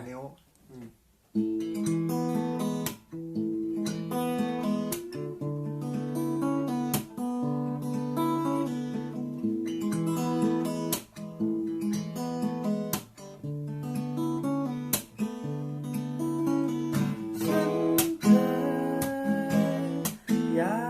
ามนิ้วฉันเคยอยาก